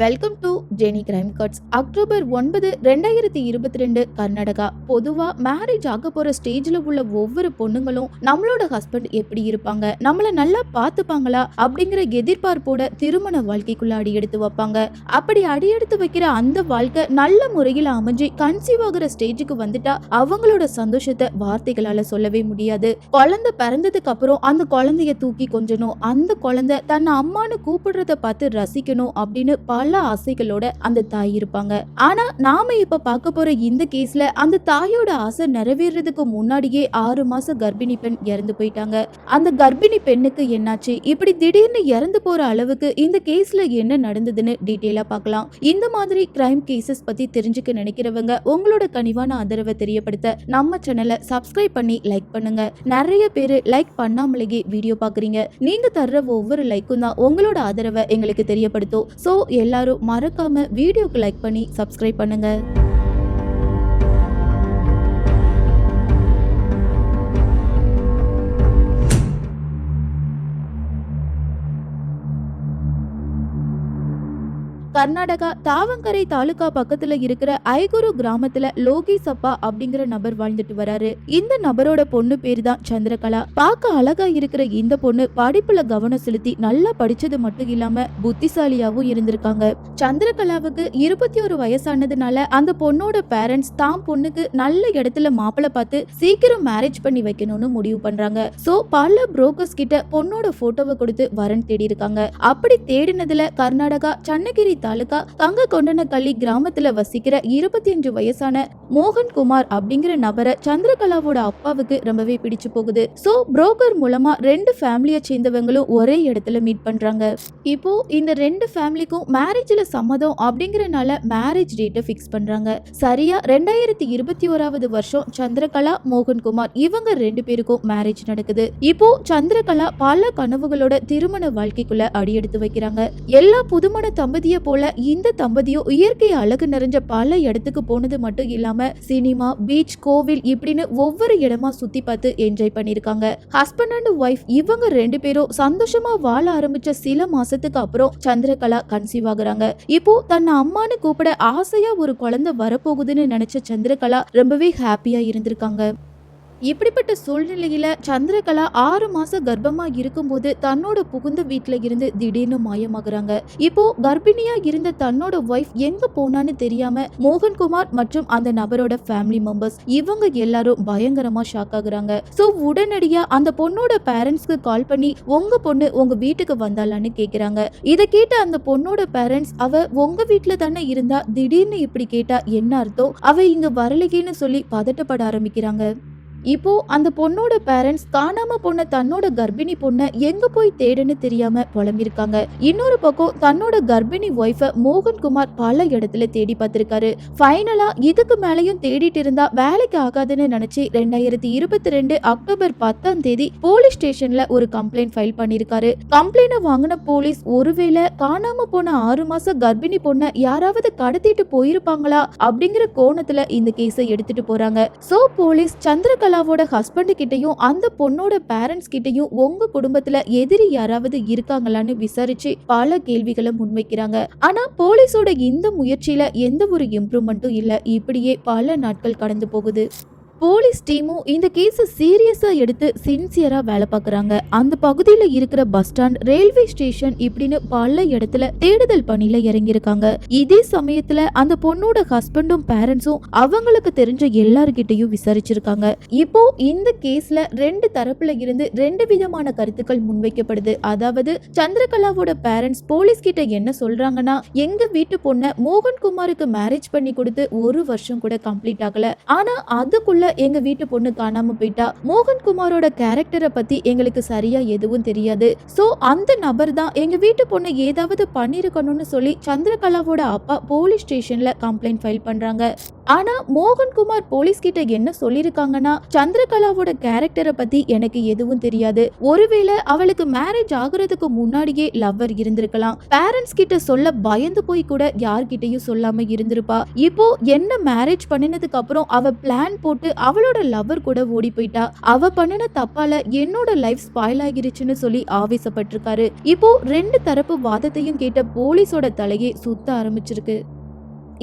Welcome to Jenny crime cuts October ஒன்பது ரெண்டாயிரத்தி இருபத்தி ரெண்டு கர்நாடகா. பொதுவா மேரேஜ் ஆக போற ஸ்டேஜ்ல உள்ள ஒவ்வொரு பொண்ணுங்களும் நம்மளோட ஹஸ்பண்ட் எப்படி இருப்பாங்க? நம்மள நல்லா பார்த்துப்பாங்களா? அப்படிங்கிற எதிர்பார்ப்போட திருமண வாழ்க்கைக்குள்ள அடி எடுத்து வைப்பாங்க. அப்படி அடி எடுத்து வைக்கிற அந்த வாழ்க்கை நல்ல முறையில் அமைஞ்சு கன்சீவ் ஆகுற ஸ்டேஜுக்கு வந்துட்டா அவங்களோட சந்தோஷத்தை வார்த்தைகளால சொல்லவே முடியாது. குழந்தை பிறந்ததுக்கு அப்புறம் அந்த குழந்தைய தூக்கி கொஞ்சணும். அந்த குழந்தை தன்னை அம்மான்னு கூப்பிடுறத பார்த்து ரசிக்கணும் அப்படின்னு பல ஆசைகளோட அந்த தாய் இருப்பாங்க. ஆனா நாம இப்ப பார்க்க போற இந்த கேஸ்ல அந்த தாயோட ஆசை நிறைவேறதுக்கு முன்னாடியே ஆறு மாச கர்ப்பிணி பெண் இறந்து போயிட்டாங்க. அந்த கர்ப்பிணி பெண்ணுக்கு என்னாச்சு? இப்படி திடீர்னு இறந்து போற அளவுக்கு இந்த கேஸ்ல என்ன நடந்ததுன்னு டீட்டெயிலா பார்க்கலாம். இந்த மாதிரி கிரைம் கேசஸ் பத்தி தெரிஞ்சுக்க நினைக்கிறவங்க உங்களோட கனிவான ஆதரவை தெரியப்படுத்த நம்ம சேனலை சப்ஸ்கிரைப் பண்ணி லைக் பண்ணுங்க. நிறைய பேர் லைக் பண்ணாமலேயே வீடியோ பாக்குறீங்க நீங்க தர்ற ஒவ்வொரு லைக்கும் தான் உங்களோட ஆதரவை எங்களுக்கு தெரியப்படுத்தும். ஸோ எல்லாரும் மறக்காம வீடியோக்கு லைக் பண்ணி சப்ஸ்கிரைப் பண்ணுங்க. கர்நாடகா தாவங்கரை தாலுகா பக்கத்துல இருக்கிற ஐகுரு கிராமத்துல லோகி சப்பா அப்படிங்கிற நபர் வாழ்ந்துட்டு வராரு. இந்த நபரோட பொண்ணு பேரு தான் சந்திரகலா. பார்க்க அழகா இருக்கிற இந்த பொண்ணு படிப்புல கவனம் செலுத்தி நல்லா படிச்சது மட்டும் இல்லாம புத்திசாலியாவும் இருந்திருக்காங்க. சந்திரகலாவுக்கு இருபத்தி ஒரு வயசானதுனால அந்த பொண்ணோட பேரண்ட்ஸ் தான் பொண்ணுக்கு நல்ல இடத்துல மாப்பிள்ள பார்த்து சீக்கிரம் மேரேஜ் பண்ணி வைக்கணும்னு முடிவு பண்றாங்க. சோ பல புரோக்கர்ஸ் கிட்ட பொண்ணோட போட்டோவை கொடுத்து வரன் தேடி இருக்காங்க அப்படி தேடினதுல கர்நாடகா சன்னகிரி தாலுகா தங்க கொண்டனக்கள்ளி கிராமத்துல வசிக்கிற இருபத்தி அஞ்சு வயசான மோகன் குமார் அப்படிங்கிற நபரை சந்திரகலாவோட அப்பாவுக்கு ரொம்பவே பிடிச்சு போகுது. சோ புரோக்கர் மூலமா ரெண்டு ஃபேமிலியை சேர்ந்தவங்களும் ஒரே இடத்துல மீட் பண்றாங்க. இப்போ இந்த ரெண்டு ஃபேமிலிக்கும் மேரேஜ்ல சம்மதம் அப்படிங்கறனால மேரேஜ் டேட்டை ஃபிக்ஸ் பண்றாங்க. சரியா ரெண்டாயிரத்தி இருபத்தி ஓராவது வருஷம் சந்திரகலா மோகன்குமார் இவங்க ரெண்டு பேருக்கும் மேரேஜ் நடக்குது. இப்போ சந்திரகலா பல கனவுகளோட திருமண வாழ்க்கைக்குள்ள அடியெடுத்து வைக்கிறாங்க. எல்லா புதுமண தம்பதிய போல இந்த தம்பதியும் இயற்கை அழகு நிறைஞ்ச பல இடத்துக்கு போனது மட்டும் இல்லாம சினிமா பீச் கோவில் இப்படின்னு ஒவ்வொரு இடமா சுத்தி பார்த்து என்ஜாய் பண்ணிருக்காங்க ஹஸ்பண்ட் அண்ட் ஒய்ஃப் இவங்க ரெண்டு பேரும் சந்தோஷமா வாழ ஆரம்பிச்ச சில மாசத்துக்கு அப்புறம் சந்திரகலா கன்சீவ் ஆகுறாங்க. இப்போ தன்னை அம்மான்னு கூப்பிட ஆசையா ஒரு குழந்தை வரப்போகுதுன்னு நினைச்ச சந்திரகலா ரொம்பவே ஹாப்பியா இருந்திருக்காங்க. இப்படிப்பட்ட சூழ்நிலையில சந்திரகலா ஆறு மாச கர்ப்பமா இருக்கும்போது தன்னோட புகுந்த வீட்டுல இருந்து திடீர்னு மாயமாகறாங்க. இப்போ கர்ப்பிணியா இருந்த தன்னோட ஒய்ஃப் எங்க போனான்னு தெரியாம மோகன்குமார் மற்றும் அந்த நபரோட ஃபேமிலி மெம்பர்ஸ் இவங்க எல்லாரும் பயங்கரமா ஷாக் ஆகுறாங்க. சோ உடனடியா அந்த பொண்ணோட பேரண்ட்ஸ்க்கு கால் பண்ணி உங்க பொண்ணு உங்க வீட்டுக்கு வந்தாலான்னு கேக்குறாங்க. இதை கேட்ட அந்த பொண்ணோட பேரண்ட்ஸ் அவ உங்க வீட்டுல தானே இருந்தா? திடீர்னு இப்படி கேட்டா என்ன அர்த்தம்? அவ இங்க வரலகேன்னு சொல்லி பதட்டப்பட ஆரம்பிக்கிறாங்க. இப்போ அந்த பொண்ணோட பேரண்ட்ஸ் காணாம போன தன்னோட கர்ப்பிணி பொண்ணை எங்க போய் தேடுன்னு தெரியாம புலம்பிருக்காங்க இன்னொரு பக்கம் தன்னோட கர்ப்பிணி ஒய்ஃப மோகன்குமார் பல இடத்துல தேடி பார்த்திருக்காரு. ஃபைனலா இதுக்கு மேலையும் தேடிட்டு இருந்தா வேலைக்கு ஆகாதுன்னு நினைச்சு ரெண்டாயிரத்தி இருபத்தி ரெண்டு அக்டோபர் பத்தாம் தேதி போலீஸ் ஸ்டேஷன்ல ஒரு கம்ப்ளைண்ட் ஃபைல் பண்ணிருக்காரு கம்ப்ளைண்ட் வாங்கின போலீஸ் ஒருவேளை காணாம போன ஆறு மாச கர்ப்பிணி பொண்ணை யாராவது கடத்திட்டு போயிருப்பாங்களா அப்படிங்கிற கோணத்துல இந்த கேஸை எடுத்துட்டு போறாங்க. சோ போலீஸ் சந்திரகலாவோட ஹஸ்பண்ட் கிட்டயும் அந்த பொண்ணோட பேரண்ட்ஸ் கிட்டயும் உங்க குடும்பத்துல எதிரி யாராவது இருக்காங்களான்னு விசாரிச்சு பல கேள்விகளை முன்வைக்கிறாங்க. ஆனா போலீஸோட இந்த முயற்சியில எந்த ஒரு இம்ப்ரூவ்மெண்ட்டும் இல்ல. இப்படியே பல நாட்கள் கடந்து போகுது. போலீஸ் டீமும் இந்த கேஸை சீரியஸாக எடுத்து சின்சியராக வேலை பார்க்குறாங்க. அந்த பகுதியில் இருக்கிற பஸ் ஸ்டாண்ட் ரயில்வே ஸ்டேஷன் இப்படின்னு பல இடத்துல தேடுதல் பணியில் இறங்கியிருக்காங்க. இதே சமயத்தில் அந்த பொண்ணோட ஹஸ்பண்டும் பேரண்ட்ஸும் அவங்களுக்கு தெரிஞ்ச எல்லார்கிட்டையும் விசாரிச்சிருக்காங்க. இப்போ இந்த கேஸில் ரெண்டு தரப்புல இருந்து ரெண்டு விதமான கருத்துக்கள் முன்வைக்கப்படுது. அதாவது சந்திரகலாவோட பேரண்ட்ஸ் போலீஸ் கிட்ட என்ன சொல்றாங்கன்னா எங்க வீட்டு பொண்ணை மோகன்குமாருக்கு மேரேஜ் பண்ணி கொடுத்து ஒரு வருஷம் கூட கம்ப்ளீட் ஆகல. ஆனா அதுக்குள்ள எங்க வீட்டு பொண்ணு காணாம போயிட்டா? மோகன்குமாரோட கேரக்டரை பத்தி எங்களுக்கு சரியா எதுவும் தெரியாது. சோ அந்த நபர் தான் எங்க வீட்டு பொண்ணு ஏதாவது பண்ணிருக்கணும்னு சொல்லி சந்திரகலாவோட அப்பா போலீஸ் ஸ்டேஷன்ல கம்ப்ளைண்ட் ஃபைல் பண்றாங்க. ஆனா மோகன்குமார் போலீஸ் கிட்ட என்ன சொல்லிருக்காங்கன்னா சந்திரகலாவோட கேரக்டரை பத்தி எனக்கு எதுவும் தெரியாது. ஒருவேளை அவளுக்கு மேரேஜ் ஆகுறதுக்கு முன்னாடியே லவ்வர் இருந்திருக்கலாம். பேரண்ட்ஸ் கிட்ட சொல்ல பயந்து போய் கூட யார்கிட்டயும் சொல்லாம இருந்திருப்பா. இப்போ என்ன மேரேஜ் பண்ணினதுக்கு அப்புறம் அவ பிளான் போட்டு அவளோட லவ்வர் கூட ஓடி போயிட்டா. அவ பண்ணின தப்பால என்னோட லைஃப் ஸ்பாயில் ஆகிருச்சுன்னு சொல்லி ஆவேசப்பட்டிருக்காரு. இப்போ ரெண்டு தரப்பு வாதத்தையும் கேட்ட போலீஸோட தலையே சுத்த ஆரம்பிச்சிருக்கு.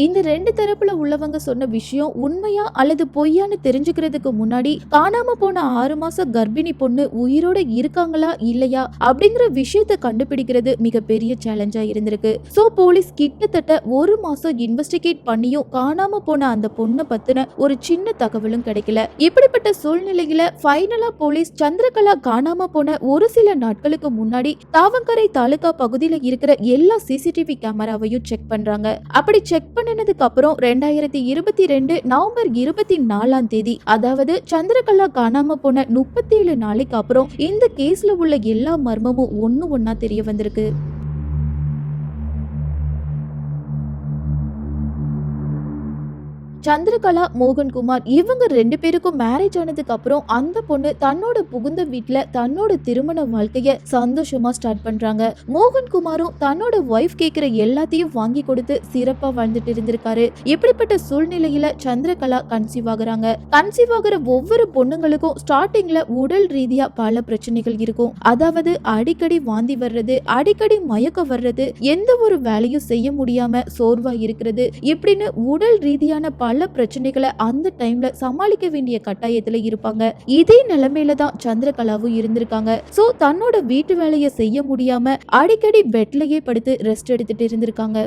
இந்த ரெண்டு தரப்புல உள்ளவங்க சொன்ன விஷயம் உண்மையா அல்லது பொய்யான்னு தெரிஞ்சுக்கிறதுக்கு முன்னாடி காணாம போன ஆறு மாச கர்ப்பிணி பொண்ணு உயிரோட இருக்காங்களா இல்லையா அப்படிங்கிற விஷயத்த கண்டுபிடிக்கிறது மிகப்பெரிய சேலஞ்சா இருந்திருக்கு. சோ போலீஸ் கிட்டத்தட்ட ஒரு மாசம் இன்வெஸ்டிகேட் பண்ணியும் காணாம போன அந்த பொண்ணை பத்தின ஒரு சின்ன தகவலும் கிடைக்கல. இப்படிப்பட்ட சூழ்நிலையில ஃபைனலா போலீஸ் சந்திரகலா காணாம போன ஒரு சில நாட்களுக்கு முன்னாடி தாவங்கரை தாலுகா பகுதியில இருக்கிற எல்லா சிசிடிவி கேமராவையும் செக் பண்றாங்க. அப்படி செக் பண்ணினதுக்கு அப்புறம் ரெண்டாயிரத்தி இருபத்தி ரெண்டு நவம்பர் இருபத்தி நாலாம் தேதி அதாவது சந்திரகலா காணாம போன முப்பத்தி ஏழு நாளைக்கு அப்புறம் இந்த கேஸ்ல உள்ள எல்லா மர்மமும் ஒன்னு ஒன்னா தெரிய வந்திருக்கு. சந்திரகலா மோகன்குமார் இவங்க ரெண்டு பேருக்கும் மேரேஜ் ஆனதுக்கு அப்புறம் அந்த பொண்ணு தன்னோட புகுந்த வீட்டுல தன்னோட திருமண வாழ்க்கைய சந்தோஷமா ஸ்டார்ட் பண்றாங்க. மோகன்குமாரும் தன்னோட ஒய்ஃப் கேக்குற எல்லாத்தையும் வாங்கி கொடுத்து சிறப்பா வாழ்ந்துட்டு இருந்திருக்காரு. இப்படிப்பட்ட சூழ்நிலையில சந்திரகலா கன்சீவ் ஆகுறாங்க. கன்சீவ் ஆகுற ஒவ்வொரு பொண்ணுங்களுக்கும் ஸ்டார்டிங்ல உடல் ரீதியா பல பிரச்சனைகள் இருக்கும். அதாவது அடிக்கடி வாந்தி வர்றது அடிக்கடி மயக்கம் வர்றது எந்த ஒரு வேலையும் செய்ய முடியாம சோர்வா இருக்கிறது. இப்படின்னு உடல் ரீதியான பல பல பிரச்சனைகளை அந்த டைம்ல சமாளிக்க வேண்டிய கட்டாயத்துல இருப்பாங்க. இதே நிலைமையில தான் சந்திரகலாவும் இருந்திருக்காங்க. சோ தன்னோட வீட்டு வேலையை செய்ய முடியாம அடிக்கடி பெட்லயே படுத்து ரெஸ்ட் எடுத்துட்டு இருந்திருக்காங்க.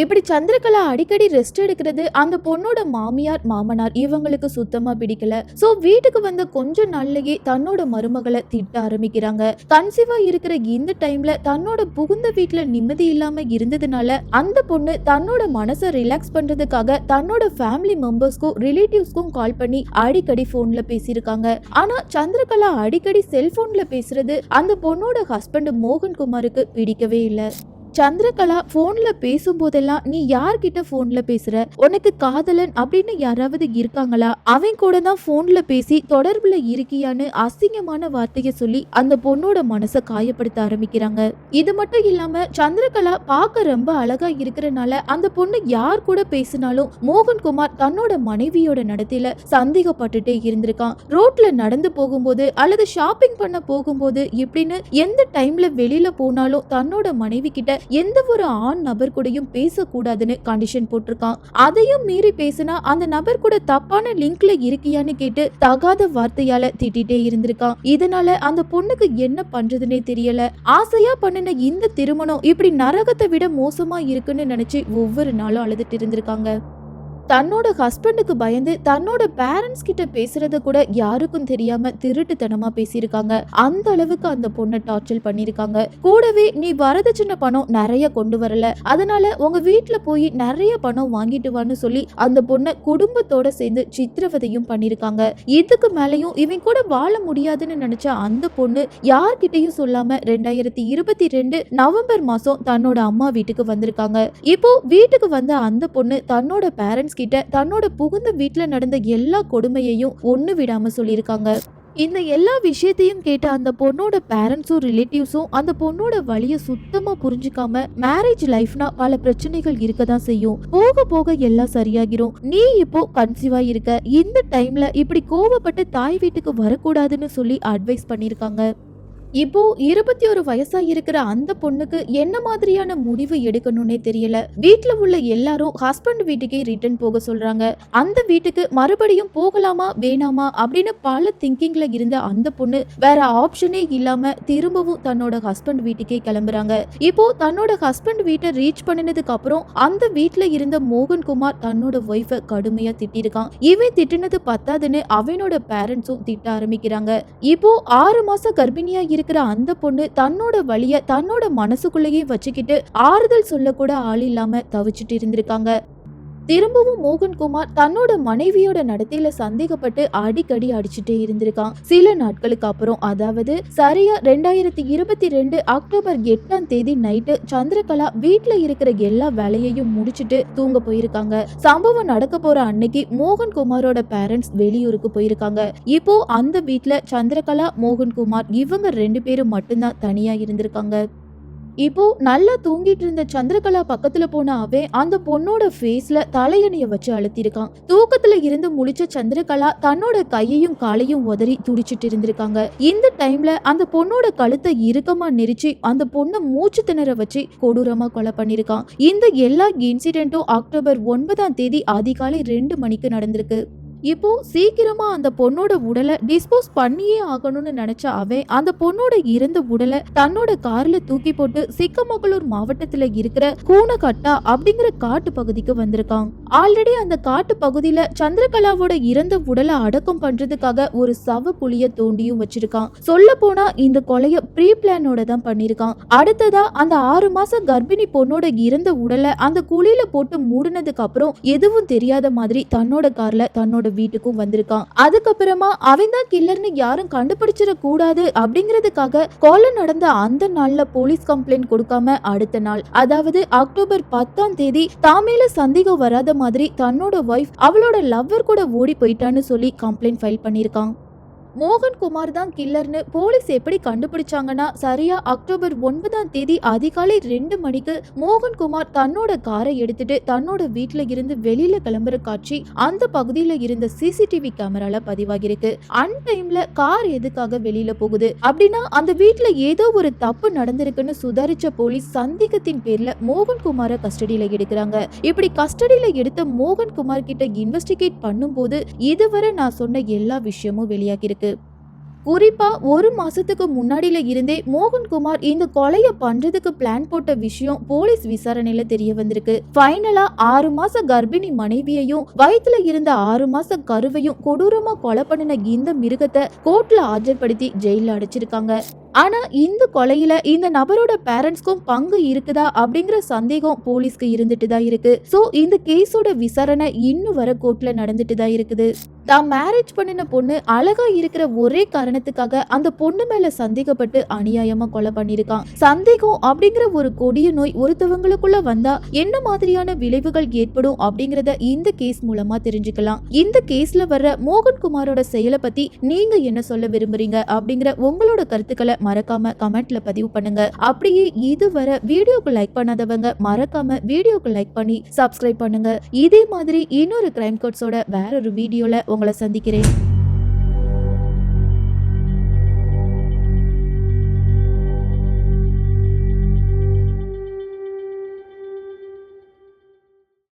இப்படி சந்திரகலா அடிக்கடி ரெஸ்ட் எடுக்கிறது அந்த பொண்ணோட மாமியார் மாமனார் இவங்களுக்கு சுத்தமா பிடிக்கல. சோ வீட்டுக்கு வந்த கொஞ்ச நாள்லயே தன்னோட மருமகளை திட்ட ஆரம்பிக்கிறாங்க. கன்சீவா இருக்கிற இந்த டைம்ல தன்னோட புகுந்த வீட்டுல நிம்மதி இல்லாம இருந்ததுனால அந்த பொண்ணு தன்னோட மனசை ரிலாக்ஸ் பண்றதுக்காக தன்னோட ஃபேமிலி மெம்பர்ஸ்க்கும் ரிலேட்டிவ்ஸ்க்கும் கால் பண்ணி அடிக்கடி போன்ல பேசியிருக்காங்க. ஆனா சந்திரகலா அடிக்கடி செல்போன்ல பேசுறது அந்த பொண்ணோட ஹஸ்பண்ட் மோகன்குமாருக்கு பிடிக்கவே இல்லை. சந்திரகலா போன்ல பேசும்போதெல்லாம் நீ யார்கிட்ட போன்ல பேசுற? உனக்கு காதலன் அப்படின்னு யாராவது இருக்காங்களா? அவன் கூட தான் போன்ல பேசி தொடர்புல இருக்கியான்னு அசிங்கமான வார்த்தைய சொல்லி அந்த பொண்ணோட மனசை காயப்படுத்த ஆரம்பிக்கிறாங்க. இது மட்டும் இல்லாம சந்திரகலா பார்க்க ரொம்ப அழகா இருக்கிறனால அந்த பொண்ணு யார் கூட பேசினாலும் மோகன்குமார் தன்னோட மனைவியோட நடத்தையில சந்தேகப்பட்டுட்டே இருந்திருக்கான். ரோட்ல நடந்து போகும்போது அல்லது ஷாப்பிங் பண்ண போகும்போது இப்படின்னு எந்த டைம்ல வெளியில போனாலும் தன்னோட மனைவி கிட்ட எந்த ஒரு ஆண் நபர் கூடயும் பேசக்கூடாதுன்னு கண்டிஷன் போட்டிருக்கான். அதையும் மீறி பேசினா அந்த நபர் கூட தப்பான லிங்க்ல இருக்கியான்னு கேட்டு தகாத வார்த்தையால திட்டிட்டே இருந்திருக்கான். இதனால அந்த பொண்ணுக்கு என்ன பண்றதுன்னே தெரியல. ஆசையா பண்ணின இந்த திருமணம் இப்படி நரகத்தை விட மோசமா இருக்குன்னு நினைச்சு ஒவ்வொரு நாளும் அழுதுட்டு இருந்திருக்காங்க. தன்னோட ஹஸ்பண்டுக்கு பயந்து தன்னோட பேரண்ட்ஸ் கிட்ட பேசுறத கூட யாருக்கும் தெரியாம திருட்டுத்தனமா பேசியிருக்காங்க. அந்த அளவுக்கு அந்த பொண்ணை டார்ச்சர் பண்ணிருக்காங்க கூடவே நீ வரதட்சணை பணம் நிறைய கொண்டு வரல. அதனால உங்க வீட்டுல போய் நிறைய பணம் வாங்கிட்டு வான்னு சொல்லி அந்த பொண்ணை குடும்பத்தோட சேர்ந்து சித்திரவதையும் பண்ணிருக்காங்க இதுக்கு மேலையும் இவன் கூட வாழ முடியாதுன்னு நினைச்ச அந்த பொண்ணு யார்கிட்டயும் சொல்லாம ரெண்டாயிரத்தி இருபத்தி ரெண்டு நவம்பர் மாசம் தன்னோட அம்மா வீட்டுக்கு வந்திருக்காங்க. இப்போ வீட்டுக்கு வந்த அந்த பொண்ணு தன்னோட பேரண்ட்ஸ் கிட்ட தன்னோட புகுந்த வீட்டில் நடந்த எல்லா கொடுமையையும் ஒண்ணு விடாம சொல்லியிருக்காங்க. இந்த எல்லா விஷயத்தையும் கேட்ட அந்த பொண்ணோட பேரண்ட்ஸும் ரிலேட்டிவ்ஸும் அந்த பொண்ணோட வழியை சுத்தமா புரிஞ்சுக்காம மேரேஜ் லைஃப்னா பல பிரச்சனைகள் இருக்க தான் செய்யும். போக போக எல்லாம் சரியாகிரும். நீ இப்போ கன்சீவா இருக்க. இந்த டைம்ல இப்படி கோவப்பட்டு தாய் வீட்டுக்கு வரக்கூடாதுன்னு சொல்லி அட்வைஸ் பண்ணிருக்காங்க இப்போ இருபத்தி ஒரு வயசா இருக்கிற அந்த பொண்ணுக்கு என்ன மாதிரியான முடிவு எடுக்கணும்னே தெரியல. வீட்ல உள்ள எல்லாரும் ஹஸ்பண்ட் வீட்டுக்கே ரிட்டர்ன் போக சொல்றாங்க. அந்த வீட்டுக்கு மறுபடியும் போகலாமா வேணாமா அப்படின்னு பல திங்கிங்ல இருந்த அந்த பொண்ணு வேற ஆப்ஷனே இல்லாம திரும்பவும் தன்னோட ஹஸ்பண்ட் வீட்டுக்கே கிளம்புறாங்க. இப்போ தன்னோட ஹஸ்பண்ட் வீட்டை ரீச் பண்ணினதுக்கு அப்புறம் அந்த வீட்டுல இருந்த மோகன்குமார் தன்னோட ஒய்ஃபை கடுமையா திட்டிருக்கான். இவன் திட்டினது பத்தாதுன்னு அவனோட பேரண்ட்ஸும் திட்ட ஆரம்பிக்கிறாங்க. இப்போ ஆறு மாசம் கர்ப்பிணியா இருக்கிற அந்த பொண்ணு தன்னோட வழிய தன்னோட மனசுக்குள்ளேயே வச்சுக்கிட்டு ஆறுதல் சொல்லக்கூட ஆள் இல்லாம தவிச்சிட்டு இருந்திருக்காங்க. திரும்பவும் மோகன்குமார் தன்னோட மனைவியோட நடத்தையில சந்தேகப்பட்டு அடிக்கடி அடிச்சுட்டே இருந்திருக்கான். சில நாட்களுக்கு அப்புறம் அதாவது சரியா ரெண்டாயிரத்தி இருபத்தி ரெண்டு அக்டோபர் எட்டாம் தேதி நைட்டு சந்திரகலா வீட்டுல இருக்கிற எல்லா வேலையையும் முடிச்சிட்டு தூங்க போயிருக்காங்க. சம்பவம் நடக்க போற அன்னைக்கு மோகன்குமாரோட பேரண்ட்ஸ் வெளியூருக்கு போயிருக்காங்க. இப்போ அந்த வீட்டுல சந்திரகலா மோகன்குமார் இவங்க ரெண்டு பேரும் மட்டும்தான் தனியா இருந்திருக்காங்க. இப்போ நல்லா தூங்கிட்டு இருந்த சந்திரகலா பக்கத்துல போன அவன் அந்த பொண்ணோட ஃபேஸ்ல தலையணைய வச்சு அழுத்திருக்கான். தூக்கத்துல இருந்து முழிச்ச சந்திரகலா தன்னோட கையையும் காலையும் உதறி துடிச்சிட்டு இருந்திருக்காங்க. இந்த டைம்ல அந்த பொண்ணோட கழுத்தை இறுக்கமா நெரிச்சு அந்த பொண்ணை மூச்சு திணற வச்சு கொடூரமா கொலை பண்ணிருக்கான். இந்த எல்லா இன்சிடென்ட்டும் அக்டோபர் ஒன்பதாம் தேதி அதிகாலை ரெண்டு மணிக்கு நடந்திருக்கு. இப்போ சீக்கிரமா அந்த பொண்ணோட உடலை டிஸ்போஸ் பண்ணியே ஆகணும்னு நினைச்ச அவன் அந்த பொண்ணோட இறந்த உடலை தன்னோட கார்ல தூக்கி போட்டு சிக்கமகளூர் மாவட்டத்துல இருக்கிற கூனகட்டா அப்படிங்கிற காட்டு பகுதிக்கு வந்திருக்கான். ஆல்ரெடி அந்த காட்டு பகுதியில சந்திரகலாவோட இறந்த உடலை அடக்கம் பண்றதுக்காக ஒரு சவ புளிய தோண்டியும் வச்சிருக்கான். சொல்ல போனா இந்த கொலைய ப்ரீ பிளானோட தான் பண்ணிருக்கான். அடுத்ததா அந்த ஆறு மாசம் கர்ப்பிணி பொண்ணோட இறந்த உடலை அந்த குழியில போட்டு மூடினதுக்கு அப்புறம் எதுவும் தெரியாத மாதிரி தன்னோட கார்ல தன்னோட வீட்டுக்கும் வந்திருக்கான். அதுக்கப்புறமா அவன் தான் கில்லர்னு யாரும் கண்டுபிடிச்சிட கூடாது அப்படிங்கிறதுக்காக கொலை நடந்த அந்த நாள்ல போலீஸ் கம்ப்ளைண்ட் கொடுக்காம அடுத்த நாள் அதாவது அக்டோபர் பத்தாம் தேதி தாமேல சந்தேகம் வராத மாதிரி தன்னோட ஒய்ஃப் அவளோட லவ்வர் கூட ஓடி போயிட்டான்னு சொல்லி கம்ப்ளைண்ட் ஃபைல் பண்ணியிருக்கான். மோகன்குமார் தான் கில்லர்னு போலீஸ் எப்படி கண்டுபிடிச்சாங்கன்னா சரியா அக்டோபர் ஒன்பதாம் தேதி அதிகாலை ரெண்டு மணிக்கு மோகன்குமார் தன்னோட காரை எடுத்துட்டு தன்னோட வீட்டுல இருந்து வெளியில கிளம்புற காட்சி அந்த பகுதியில இருந்த சிசிடிவி கேமரால பதிவாகிருக்கு அன் டைம்ல கார் எதுக்காக வெளியில போகுது? அப்படின்னா அந்த வீட்டுல ஏதோ ஒரு தப்பு நடந்திருக்குன்னு சுதாரிச்ச போலீஸ் சந்தேகத்தின் பேர்ல மோகன்குமாரை கஸ்டடியில எடுக்கிறாங்க. இப்படி கஸ்டடியில எடுத்த மோகன்குமார் கிட்ட இன்வெஸ்டிகேட் பண்ணும்போது இதுவரை நான் சொன்ன எல்லா விஷயமும் வெளியாகிருக்கு குறிப்பா ஒரு மாசத்துக்கு முன்னாடியில இருந்தே மோகன்குமார் இந்த கொலைய பண்றதுக்கு பிளான் போட்ட விஷயம் போலீஸ் விசாரணையில தெரிய வந்திருக்கு. ஃபைனலாக ஆறு மாச கர்ப்பிணி மனைவியையும் வயிற்றுல இருந்த ஆறு மாச கருவையும் கொடூரமா கொலை பண்ணின இந்த மிருகத்தை கோர்ட்ல ஆஜர்படுத்தி ஜெயில அடைச்சிருக்காங்க. ஆனால் இந்த கொலையில இந்த நபரோட பேரண்ட்ஸ்க்கும் பங்கு இருக்குதா அப்படிங்கிற சந்தேகம் போலீஸ்க்கு இருந்துட்டு தான் இருக்கு. ஸோ இந்த கேஸோட விசாரணை இன்னும் வர கோர்ட்ல நடந்துட்டு தான் இருக்குது. தான் மேரேஜ் பண்ணின பொண்ணு அழகா இருக்கிற ஒரே காரணத்துக்காக அந்த பொண்ணு மேல சந்தேகப்பட்டு அநியாயமா கொலை பண்ணிருக்கான் சந்தேகம் அப்படிங்கிற ஒரு கொடிய நோய் ஒருத்தவங்களுக்குள்ள வந்தா என்ன மாதிரியான விளைவுகள் ஏற்படும் அப்படிங்கறத இந்த கேஸ் மூலமா தெரிஞ்சுக்கலாம். இந்த கேஸ்ல வர்ற மோகன்குமாரோட செயலை பத்தி நீங்க என்ன சொல்ல விரும்புறீங்க அப்படிங்கிற உங்களோட கருத்துக்களை மறக்காம கமெண்ட்ல பதிவு பண்ணுங்க. அப்படியே இதுவரை வீடியோக்கு லைக் பண்ணாதவங்க மறக்காம வீடியோக்கு லைக் பண்ணி சப்ஸ்கிரைப் பண்ணுங்க. இதே மாதிரி இன்னொரு கிரைம் கோட்ஸோட வேற ஒரு வீடியோல உங்களை சந்திக்கிறேன்.